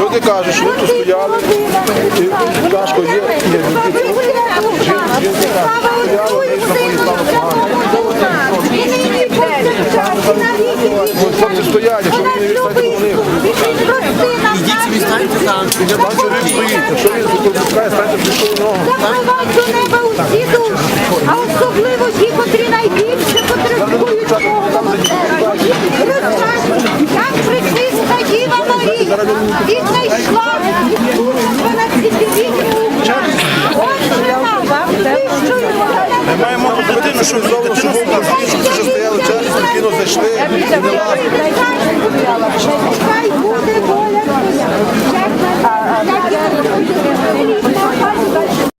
Люди кажуть, що тут стояли, і Дашко є, хлопці стоять, якщо вони не відстануть. Ідіть собі станьте там. Я бачу, він стоїть. Якщо він пропускає, станьте пішли ногу. Запливають до неба усі душі, а особливо ті, котрі найбільше потребують. Як причиста Діва Марія віднайшла вона світовітню Отже нам, знищуємо. Ми що дитину, що дитину сюди. Every time.